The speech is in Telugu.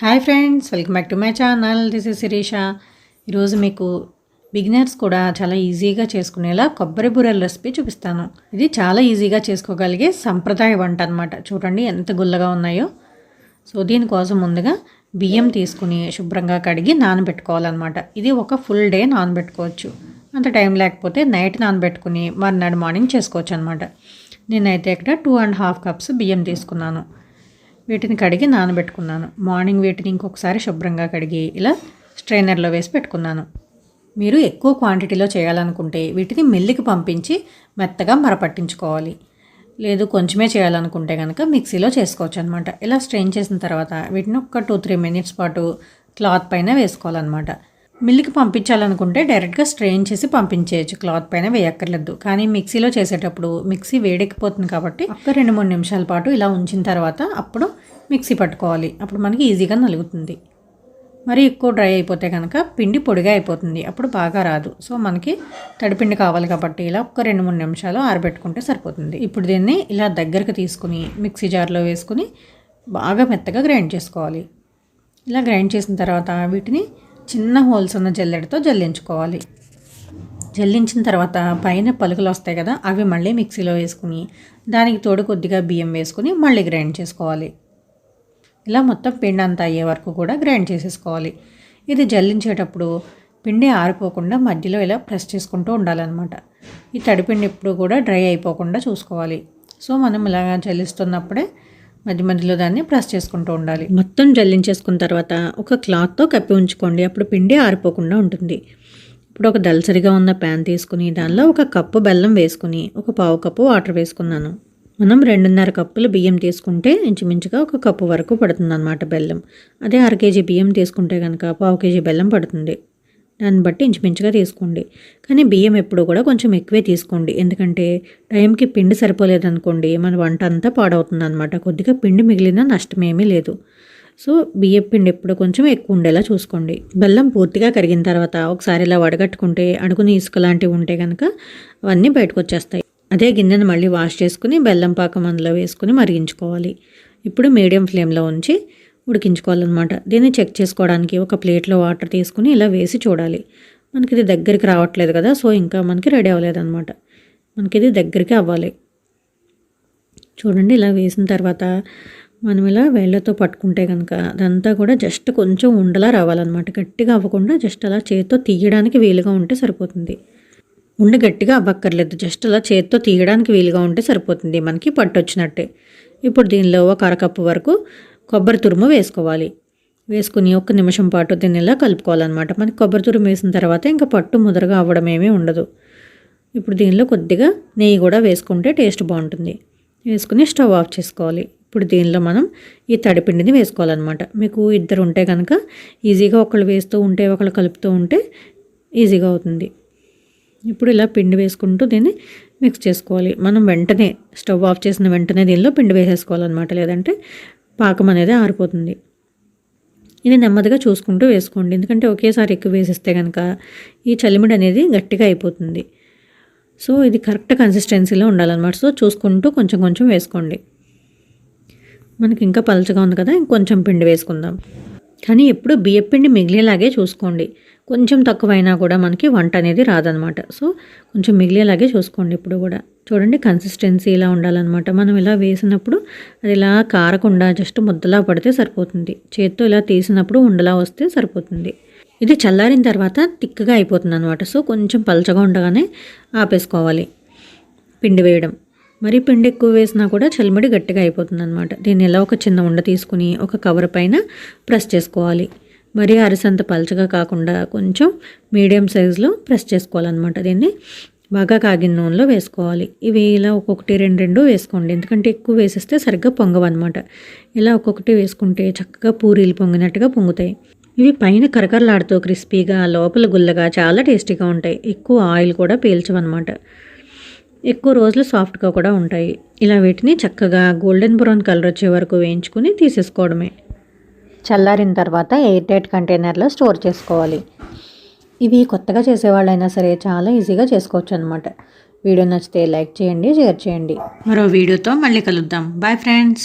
Hi friends welcome back to my channel. This is Sirisha ఈరోజు మీకు బిగినర్స్ కూడా చాలా ఈజీగా చేసుకునేలా కొబ్బరి బూరెల రెసిపీ చూపిస్తాను. ఇది చాలా ఈజీగా చేసుకోగలిగే సంప్రదాయ వంట అనమాట చూడండి ఎంత గుల్లగా ఉన్నాయో. సో దీనికోసం ముందుగా బియ్యం తీసుకుని శుభ్రంగా కడిగి నానబెట్టుకోవాలన్నమాట. ఇది ఒక ఫుల్ డే నానబెట్టుకోవచ్చు. అంత టైం లేకపోతే నైట్ నానబెట్టుకుని మర్నాడు మార్నింగ్ చేసుకోవచ్చు అనమాట నేనైతే ఇక్కడ టూ అండ్ హాఫ్ కప్స్ బియ్యం తీసుకున్నాను. వీటిని కడిగి నానబెట్టుకున్నాను. మార్నింగ్ వీటిని ఇంకొకసారి శుభ్రంగా కడిగి ఇలా స్ట్రైనర్లో వేసి పెట్టుకున్నాను. మీరు ఎక్కువ క్వాంటిటీలో చేయాలనుకుంటే వీటిని మిల్లికి పంపించి మెత్తగా మరపట్టించుకోవాలి లేదు కొంచెమే చేయాలనుకుంటే కనుక మిక్సీలో చేసుకోవచ్చు అనమాట ఇలా స్ట్రెయిన్ చేసిన తర్వాత వీటిని ఒక టూ త్రీ మినిట్స్ పాటు క్లాత్ పైన వేసుకోవాలన్నమాట. మిల్లుకి పంపించాలనుకుంటే డైరెక్ట్గా స్ట్రెయిన్ చేసి పంపించేయచ్చు. క్లాత్ పైన వేయక్కర్లేదు. కానీ మిక్సీలో చేసేటప్పుడు మిక్సీ వేడెక్కిపోతుంది కాబట్టి ఒక రెండు మూడు నిమిషాల పాటు ఇలా ఉంచిన తర్వాత అప్పుడు మిక్సీ పట్టుకోవాలి. అప్పుడు మనకి ఈజీగా నలుగుతుంది. మరి ఎక్కువ డ్రై అయిపోతే కనుక పిండి పొడిగా అయిపోతుంది. అప్పుడు బాగా రాదు. సో మనకి తడిపిండి కావాలి కాబట్టి ఇలా ఒక రెండు మూడు నిమిషాలు ఆరబెట్టుకుంటే సరిపోతుంది. ఇప్పుడు దీన్ని ఇలా దగ్గరకు తీసుకుని మిక్సీ జార్లో వేసుకుని బాగా మెత్తగా గ్రైండ్ చేసుకోవాలి. ఇలా గ్రైండ్ చేసిన తర్వాత వీటిని చిన్న హోల్స్ ఉన్న జల్లెడతో జల్లించుకోవాలి. జల్లించిన తర్వాత పైన పలుకులు వస్తాయి కదా అవి మళ్ళీ మిక్సీలో వేసుకుని దానికి తోడు కొద్దిగా బియ్యం వేసుకుని మళ్ళీ గ్రైండ్ చేసుకోవాలి. ఇలా మొత్తం పిండి అంతా అయ్యే వరకు కూడా గ్రైండ్ చేసేసుకోవాలి. ఇది జల్లించేటప్పుడు పిండి ఆరిపోకుండా మధ్యలో ఇలా ప్రెస్ చేసుకుంటూ ఉండాలన్నమాట. ఈ తడిపిండి ఎప్పుడు కూడా డ్రై అయిపోకుండా చూసుకోవాలి. సో మనం ఇలాగా జల్లిస్తున్నప్పుడే మధ్య మధ్యలో దాన్ని ప్రెస్ చేసుకుంటూ ఉండాలి. మొత్తం జల్లించేసుకున్న తర్వాత ఒక క్లాత్తో కప్పి ఉంచుకోండి. అప్పుడు పిండి ఆరిపోకుండా ఉంటుంది. ఇప్పుడు ఒక దలసరిగా ఉన్న ప్యాన్ తీసుకుని దానిలో ఒక కప్పు బెల్లం వేసుకుని ఒక పావు కప్పు వాటర్ వేసుకున్నాను. మనం రెండున్నర కప్పులు బియ్యం తీసుకుంటే ఇంచుమించుగా ఒక కప్పు వరకు పడుతుంది అన్నమాట బెల్లం. అదే అర కేజీ బియ్యం తీసుకుంటే కనుక పావు కేజీ బెల్లం పడుతుంది. దాన్ని బట్టి ఇంచుమించుగా తీసుకోండి. కానీ బియ్యం ఎప్పుడు కూడా కొంచెం ఎక్కువే తీసుకోండి. ఎందుకంటే టైంకి పిండి సరిపోలేదనుకోండి మన వంట అంతా పాడవుతుంది అనమాట కొద్దిగా పిండి మిగిలిన నష్టమేమీ లేదు. సో బియ్యం పిండి ఎప్పుడు కొంచెం ఎక్కువ ఉండేలా చూసుకోండి. బెల్లం పూర్తిగా కరిగిన తర్వాత ఒకసారి ఇలా వడగట్టుకుంటే అడుగుని ఇసుక లాంటివి ఉంటే కనుక అవన్నీ బయటకు వచ్చేస్తాయి. అదే గిన్నెను మళ్ళీ వాష్ చేసుకుని బెల్లం పాకం అందులో వేసుకుని మరిగించుకోవాలి. ఇప్పుడు మీడియం ఫ్లేమ్లో ఉంచి ఉడికించుకోవాలన్నమాట. దీన్ని చెక్ చేసుకోవడానికి ఒక ప్లేట్లో వాటర్ తీసుకుని ఇలా వేసి చూడాలి. మనకి ఇది దగ్గరికి రావట్లేదు కదా సో ఇంకా మనకి రెడీ అవ్వలేదన్నమాట. మనకి ఇది దగ్గరికి అవ్వాలి. చూడండి ఇలా వేసిన తర్వాత మనం ఇలా వేళ్ళతో పట్టుకుంటే కనుక అదంతా కూడా జస్ట్ కొంచెం ఉండలా రావాలన్నమాట. గట్టిగా అవ్వకుండా జస్ట్ అలా చేతితో తీయడానికి వీలుగా ఉంటే సరిపోతుంది. ఉండి గట్టిగా అవ్వక్కర్లేదు జస్ట్ అలా చేతితో తీయడానికి వీలుగా ఉంటే సరిపోతుంది. మనకి పట్టు వచ్చినట్టే ఇప్పుడు దీనిలో ఒక అరకప్పు వరకు కొబ్బరి తురుము వేసుకోవాలి. వేసుకుని ఒక్క నిమిషం పాటు దీన్ని ఇలా కలుపుకోవాలన్నమాట. మనకి కొబ్బరి తురుము వేసిన తర్వాత ఇంకా పట్టు ముదరగా అవ్వడం ఏమీ ఉండదు. ఇప్పుడు దీనిలో కొద్దిగా నెయ్యి కూడా వేసుకుంటే టేస్ట్ బాగుంటుంది. వేసుకుని స్టవ్ ఆఫ్ చేసుకోవాలి. ఇప్పుడు దీనిలో మనం ఈ తడిపిండిని వేసుకోవాలన్నమాట. మీకు ఇద్దరు ఉంటే కనుక ఈజీగా ఒకళ్ళు వేస్తూ ఉంటే ఒకళ్ళు కలుపుతూ ఉంటే ఈజీగా అవుతుంది. ఇప్పుడు ఇలా పిండి వేసుకుంటూ దీన్ని మిక్స్ చేసుకోవాలి. మనం వెంటనే స్టవ్ ఆఫ్ చేసిన వెంటనే దీనిలో పిండి వేసేసుకోవాలన్నమాట. లేదంటే పాకం అనేది ఆరిపోతుంది. ఇది నెమ్మదిగా చూసుకుంటూ వేసుకోండి. ఎందుకంటే ఒకేసారి ఎక్కువ వేసిస్తే కనుక ఈ చలిమిడి అనేది గట్టిగా అయిపోతుంది. సో ఇది కరెక్ట్ కన్సిస్టెన్సీలో ఉండాలన్నమాట. సో చూసుకుంటూ కొంచెం కొంచెం వేసుకోండి. మనకి ఇంకా పలచగా ఉంది కదా ఇంకొంచెం పిండి వేసుకుందాం. కానీ ఎప్పుడు బియ్యం పిండి మిగిలేలాగే చూసుకోండి. కొంచెం తక్కువైనా కూడా మనకి వంట అనేది రాదనమాట సో కొంచెం మిగిలేలాగే చూసుకోండి ఇప్పుడు కూడా. చూడండి కన్సిస్టెన్సీ ఇలా ఉండాలన్నమాట. మనం ఇలా వేసినప్పుడు అది ఇలా కారకుండా జస్ట్ ముద్దలా పడితే సరిపోతుంది. చేత్తో ఇలా తీసినప్పుడు ఉండలా వస్తే సరిపోతుంది. ఇది చల్లారిన తర్వాత తిక్కగా అయిపోతుంది అనమాట సో కొంచెం పలచగా ఉండగానే ఆపేసుకోవాలి పిండి వేయడం. మరి పిండి ఎక్కువ వేసినా కూడా చల్మడి గట్టిగా అయిపోతుంది అనమాట దీన్ని ఇలా ఒక చిన్న ఉండ తీసుకుని ఒక కవర్ పైన ప్రెస్ చేసుకోవాలి. మరి అరిసంత పలచగా కాకుండా కొంచెం మీడియం సైజులో ప్రెస్ చేసుకోవాలన్నమాట దీన్ని. బాగా కాగిన నూనెలో వేసుకోవాలి. ఇవి ఇలా ఒక్కొక్కటి రెండు రెండు వేసుకోండి. ఎందుకంటే ఎక్కువ వేసేస్తే సరిగ్గా పొంగవన్నమాట ఇలా ఒక్కొక్కటి వేసుకుంటే చక్కగా పూరీలు పొంగినట్టుగా పొంగుతాయి. ఇవి పైన కరకరలాడుతూ క్రిస్పీగా లోపల గుల్లగా చాలా టేస్టీగా ఉంటాయి. ఎక్కువ ఆయిల్ కూడా పీల్చవన్నమాట. ఎక్కువ రోజులు సాఫ్ట్గా కూడా ఉంటాయి. ఇలా వీటిని చక్కగా గోల్డెన్ బ్రౌన్ కలర్ వచ్చే వరకు వేయించుకుని తీసేసుకోవడమే. చల్లారిన తర్వాత ఎయిర్ టైట్ కంటైనర్లో స్టోర్ చేసుకోవాలి. ఇవి కొత్తగా చేసేవాళ్ళైనా సరే చాలా ఈజీగా చేసుకోవచ్చు అనమాట వీడియో నచ్చితే లైక్ చేయండి షేర్ చేయండి. మరో వీడియోతో మళ్ళీ కలుద్దాం. Bye friends